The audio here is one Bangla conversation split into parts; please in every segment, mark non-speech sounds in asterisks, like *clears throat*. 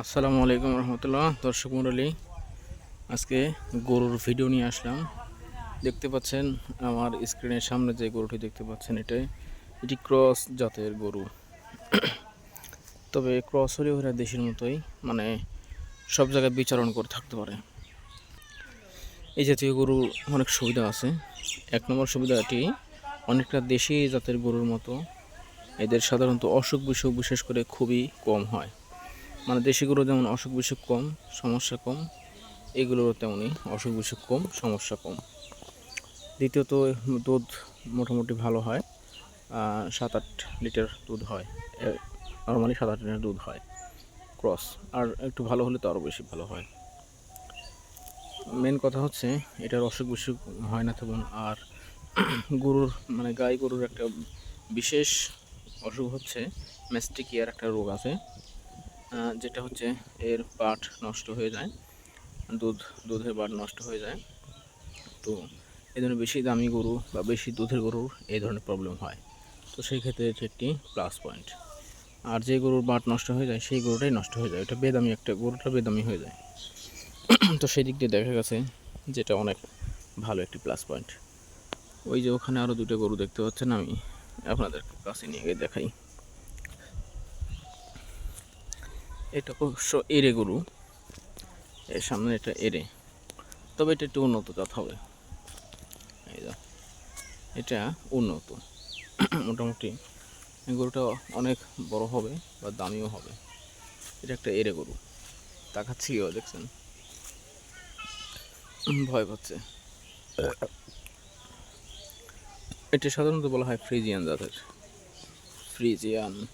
আসসালামু আলাইকুম রহমতুল্লাহ, দর্শক মণ্ডলী, আজকে গরুর ভিডিও নিয়ে আসলাম। দেখতে পাচ্ছেন আমার স্ক্রিনের সামনে যে গরুটি দেখতে পাচ্ছেন এটাই এটি ক্রস জাতের গরু। তবে ক্রস হলেও এরা দেশের মতোই মানে সব জায়গায় বিচরণ করে থাকতে পারে। এই জাতীয় গরু অনেক সুবিধা আছে। এক নম্বর সুবিধাটি, অনেকটা দেশি জাতের গরুর মতো, এদের সাধারণত অসুখ বিসুখ বিশেষ করে খুবই কম হয়। মানে দেশি গরু যেমন অসুখ বিসুখ কম, সমস্যা কম এগুলোরও তেমনই অসুখ বিসুখ কম, সমস্যা কম। দ্বিতীয়ত দুধ মোটামুটি ভালো হয় সাত আট লিটার দুধ হয় নর্মালি সাত আট লিটার দুধ হয়, ক্রস। আর একটু ভালো হলে তো আরও বেশি ভালো হয়। মেন কথা হচ্ছে, এটার অসুখ বিসুখ হয় না তেমন, আর *clears throat* গরুর মানে গাই গরুর একটা বিশেষ অসুখ হচ্ছে ম্যাস্টিকিয়ার একটা রোগ আছে যেটা হচ্ছে এর পাট নষ্ট হয়ে যায়, দুধ, দুধের পাট নষ্ট হয়ে যায়। তো এই ধরনের বেশি দামি গরু বা বেশি দুধের গরুর এই ধরনের প্রবলেম হয়। তো সেই ক্ষেত্রে এটি একটি প্লাস পয়েন্ট আর যে গরুর বাট নষ্ট হয়ে যায়, সেই গরুটাই নষ্ট হয়ে যায়। এটা বেদামি একটা, গরুটা বেদামি হয়ে যায়। *clears throat* তো সেই দিক দিয়ে দেখা গেছে যেটা অনেক ভালো একটি প্লাস পয়েন্ট ওই যে ওখানে আরও দুটো গরু দেখতে পাচ্ছেন, আমি আপনাদের কাছে নিয়ে গিয়ে দেখাই। এটা অবশ্য এরে গরু। এর সামনে এটা এরে। তবে এটা একটু উন্নত জাত হবে। এই এটা উন্নত। মোটামুটি গরুটা অনেক বড় হবে বা দামিও হবে। এটা একটা এরে গরু। তাকাচ্ছিও, দেখছেন? ভয় পাচ্ছে। এটা সাধারণত বলা হয় ফ্রিজিয়ান জাতের। ফ্রিজিয়ান।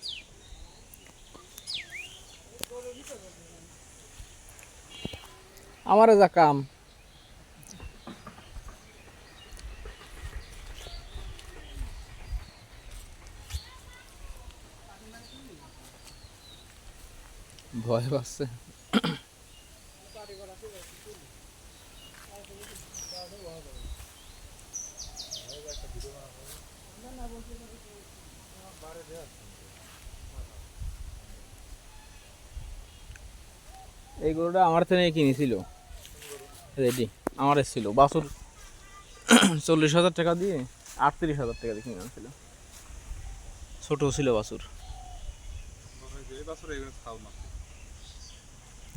আমারে যা কাম। ভয় পাচ্ছে। এই গরুটা আমার থেকে কিনেছিল। রেডি আমার ছিল। বাছুর চল্লিশ হাজার টাকা দিয়ে আটত্রিশ হাজার টাকা দিয়ে কিনে আনছিল। ছোট ছিল বাছুর।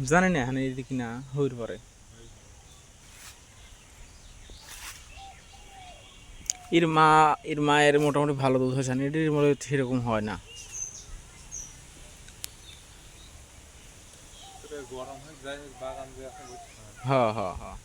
জানি না এখানে যদি কিনা হইর পারে। এর মা এর মায়ের মোটামুটি ভালো দুধ হয়েছে না, এটির মনে সেরকম হয় না গরম হয়ে যায় বাগান যে আছে বুঝতে হয়। হ্যাঁ হ্যাঁ হ্যাঁ।